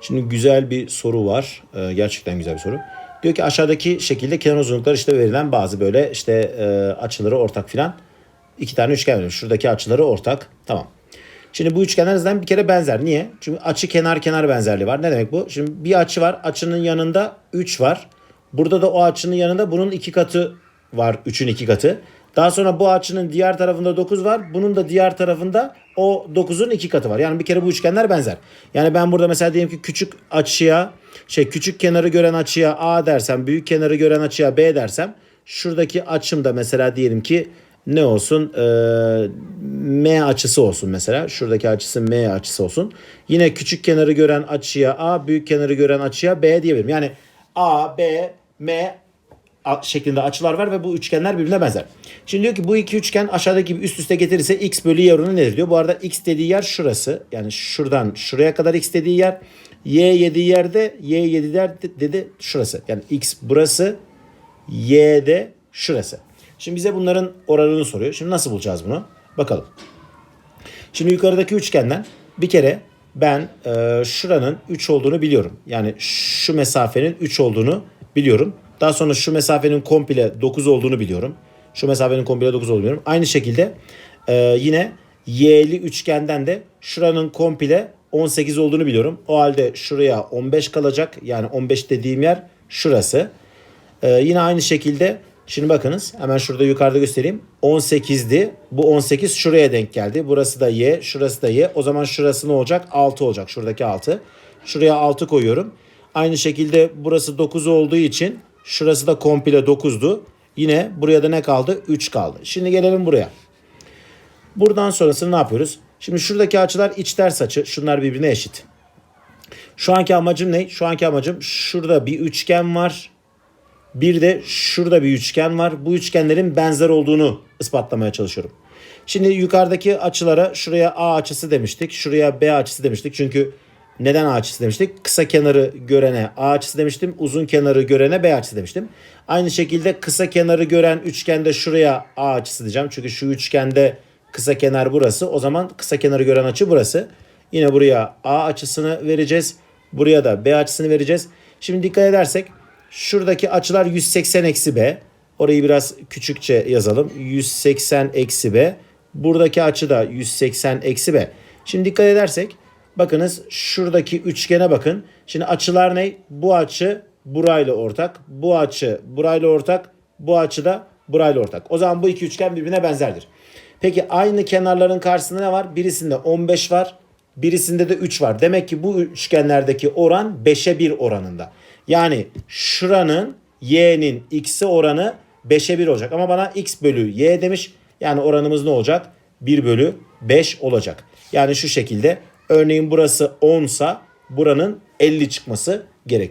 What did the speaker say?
Şimdi güzel bir soru var. Ee, gerçekten güzel bir soru. Diyor ki aşağıdaki şekilde kenar uzunlukları işte verilen bazı böyle işte e, açıları ortak filan. İki tane üçgen veriyor. Şuradaki açıları ortak. Tamam. Şimdi bu üçgenler zaten bir kere benzer. Niye? Çünkü açı kenar kenar benzerliği var. Ne demek bu? Şimdi bir açı var. Açının yanında 3 var. Burada da o açının yanında bunun iki katı var. 3'ün iki katı. Daha sonra bu açının diğer tarafında 9 var. Bunun da diğer tarafında o 9'un iki katı var. Yani bir kere bu üçgenler benzer. Yani ben burada mesela diyelim ki küçük açıya şey küçük kenarı gören açıya A dersem, büyük kenarı gören açıya B dersem şuradaki açım da mesela diyelim ki ne olsun? Ee, M açısı olsun mesela. Şuradaki açısı M açısı olsun. Yine küçük kenarı gören açıya A, büyük kenarı gören açıya B diyebilirim. Yani A, B, M şeklinde açılar var ve bu üçgenler birbirine benzer. Şimdi diyor ki bu iki üçgen aşağıdaki gibi üst üste getirirse x bölü y oranı nedir diyor. Bu arada x dediği yer şurası. Yani şuradan şuraya kadar x dediği yer. Y yediği yerde y de- dedi şurası. Yani x burası y de şurası. Şimdi bize bunların oranını soruyor. Şimdi nasıl bulacağız bunu? Bakalım. Şimdi yukarıdaki üçgenden bir kere ben e, şuranın 3 olduğunu biliyorum. Yani şu mesafenin 3 olduğunu biliyorum. Daha sonra şu mesafenin komple 9 olduğunu biliyorum. Şu mesafenin komple 9 olduğunu biliyorum. Aynı şekilde e, yine y'li üçgenden de şuranın komple 18 olduğunu biliyorum. O halde şuraya 15 kalacak. Yani 15 dediğim yer şurası. Ee, yine aynı şekilde şimdi bakınız hemen şurada yukarıda göstereyim. 18'di. Bu 18 şuraya denk geldi. Burası da y, şurası da y. O zaman şurası ne olacak? 6 olacak. Şuradaki 6. Şuraya 6 koyuyorum. Aynı şekilde burası 9 olduğu için şurası da komple 9'du. Yine buraya da ne kaldı? 3 kaldı. Şimdi gelelim buraya. Buradan sonrasını ne yapıyoruz? Şimdi şuradaki açılar iç ters açı. Şunlar birbirine eşit. Şu anki amacım ne? Şu anki amacım şurada bir üçgen var. Bir de şurada bir üçgen var. Bu üçgenlerin benzer olduğunu ispatlamaya çalışıyorum. Şimdi yukarıdaki açılara şuraya A açısı demiştik. Şuraya B açısı demiştik. Çünkü neden A açısı demiştik? Kısa kenarı görene A açısı demiştim. Uzun kenarı görene B açısı demiştim. Aynı şekilde kısa kenarı gören üçgende şuraya A açısı diyeceğim. Çünkü şu üçgende kısa kenar burası. O zaman kısa kenarı gören açı burası. Yine buraya A açısını vereceğiz. Buraya da B açısını vereceğiz. Şimdi dikkat edersek şuradaki açılar 180 eksi B. Orayı biraz küçükçe yazalım. 180 eksi B. Buradaki açı da 180 eksi B. Şimdi dikkat edersek bakınız şuradaki üçgene bakın. Şimdi açılar ne? Bu açı burayla ortak. Bu açı burayla ortak. Bu açı da burayla ortak. O zaman bu iki üçgen birbirine benzerdir. Peki aynı kenarların karşısında ne var? Birisinde 15 var. Birisinde de 3 var. Demek ki bu üçgenlerdeki oran 5'e 1 oranında. Yani şuranın y'nin x'e oranı 5'e 1 olacak. Ama bana x bölü y demiş. Yani oranımız ne olacak? 1 bölü 5 olacak. Yani şu şekilde örneğin burası 10 sa buranın 50 çıkması gerekiyor.